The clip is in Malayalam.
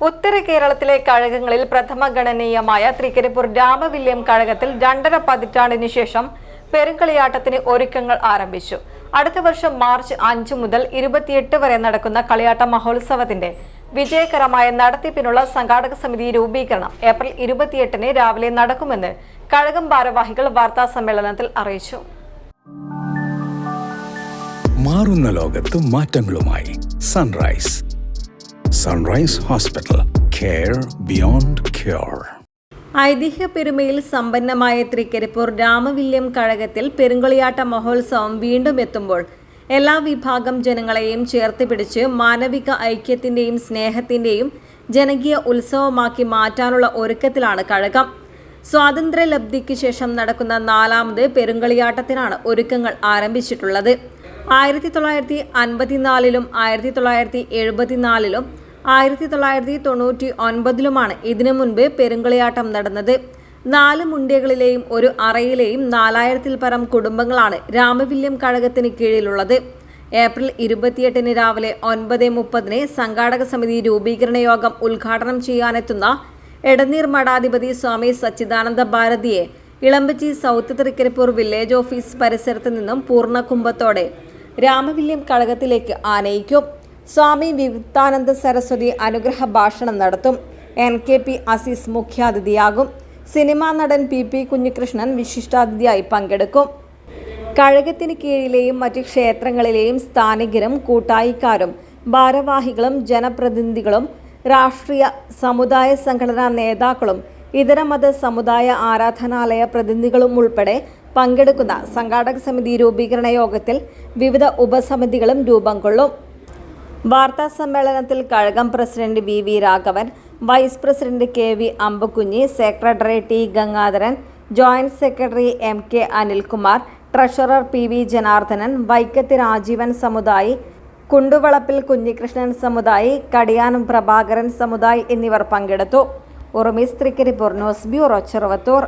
ഉത്തര കേരളത്തിലെ കഴകങ്ങളിൽ പ്രഥമ ഗണനീയമായ തൃക്കരിപ്പൂർ രാമവില്യം കഴകത്തിൽ രണ്ടര പതിറ്റാണ്ടിനു ശേഷം പെരുങ്കളിയാട്ടത്തിന് ഒരുക്കങ്ങൾ ആരംഭിച്ചു. അടുത്ത വർഷം മാർച്ച് അഞ്ച് മുതൽ ഇരുപത്തിയെട്ട് വരെ നടക്കുന്ന കളിയാട്ട മഹോത്സവത്തിന്റെ വിജയകരമായ നടത്തിപ്പിനുള്ള സംഘാടക സമിതി രൂപീകരണം ഏപ്രിൽ ഇരുപത്തിയെട്ടിന് രാവിലെ നടക്കുമെന്ന് കഴകം ഭാരവാഹികൾ വാർത്താ സമ്മേളനത്തിൽ അറിയിച്ചു. മാറുന്ന ലോകത്ത് മാറ്റങ്ങളുമായി. Sunrise sunrise hospital care beyond cure ഐതിഹ്യ പെരുമയിൽ സമ്പന്നമായ തൃക്കരിപ്പൂർ രാമവില്യം കഴകത്തിൽ പെരുങ്കളിയാട്ട മഹോത്സവം വീണ്ടും എത്തുമ്പോൾ എല്ലാ വിഭാഗം ജനങ്ങളെയും ചേർത്ത് പിടിച്ച് മാനവിക ഐക്യത്തിന്റെയും സ്നേഹത്തിന്റെയും ജനകീയ ഉത്സവമാക്കി മാറ്റാനുള്ള ഒരുക്കത്തിലാണ് കഴകം. സ്വാതന്ത്ര്യലബ്ധിക്ക് ശേഷം നടക്കുന്ന നാലാമത് പെരുങ്കളിയാട്ടത്തിനാണ് ഒരുക്കങ്ങൾ ആരംഭിച്ചിട്ടുള്ളത്. ആയിരത്തി തൊള്ളായിരത്തി അൻപത്തിനാലിലും ആയിരത്തി തൊള്ളായിരത്തി എഴുപത്തിനാലിലും ആയിരത്തി തൊള്ളായിരത്തി തൊണ്ണൂറ്റി ഒൻപതിലുമാണ് ഇതിനു മുൻപ് പെരുങ്കളിയാട്ടം നടന്നത്. നാല് മുണ്ടിയകളിലെയും ഒരു അറയിലെയും നാലായിരത്തിൽ പരം കുടുംബങ്ങളാണ് രാമവില്യം കഴകത്തിന് കീഴിലുള്ളത്. ഏപ്രിൽ ഇരുപത്തിയെട്ടിന് രാവിലെ ഒൻപത് മുപ്പതിന് സംഘാടക സമിതി രൂപീകരണ യോഗം ഉദ്ഘാടനം ചെയ്യാനെത്തുന്ന എടനീർ മഠാധിപതി Swami Sachidananda ഭാരതിയെ Elambachi south Thrikaripur village office പരിസരത്ത് നിന്നും പൂർണ കുംഭത്തോടെ രാമവില്യം കഴകത്തിലേക്ക് ആനയിക്കും. സ്വാമി വിവിക്താനന്ദ സരസ്വതി അനുഗ്രഹ ഭാഷണം നടത്തും. എൻ കെ പി അസീസ് മുഖ്യാതിഥിയാകും. സിനിമാ നടൻ പി പി കുഞ്ഞികൃഷ്ണൻ വിശിഷ്ടാതിഥിയായി പങ്കെടുക്കും. കഴകത്തിന് കീഴിലെയും മറ്റ് ക്ഷേത്രങ്ങളിലെയും സ്ഥാനികരും കൂട്ടായിക്കാരും ഭാരവാഹികളും ജനപ്രതിനിധികളും രാഷ്ട്രീയ സമുദായ സംഘടനാ നേതാക്കളും ഇതര മത സമുദായ ആരാധനാലയ പ്രതിനിധികളും ഉൾപ്പെടെ പങ്കെടുക്കുന്ന സംഘാടക സമിതി രൂപീകരണ യോഗത്തിൽ വിവിധ ഉപസമിതികളും രൂപം കൊള്ളും. വാർത്താ സമ്മേളനത്തിൽ Kazhagam president V V Raghavan vice president K V Ambakunji secretary T Gangadharan joint secretary M K Anilkumar treasurer P V Janardhanan Vaikkath Rajeevan Samudayi കുണ്ടുവളപ്പിൽ Kunhikrishnan സമുദായി കടിയാനം Prabhakaran Samudayi എന്നിവർ പങ്കെടുത്തു. Urumi news bureau Cheruvathur.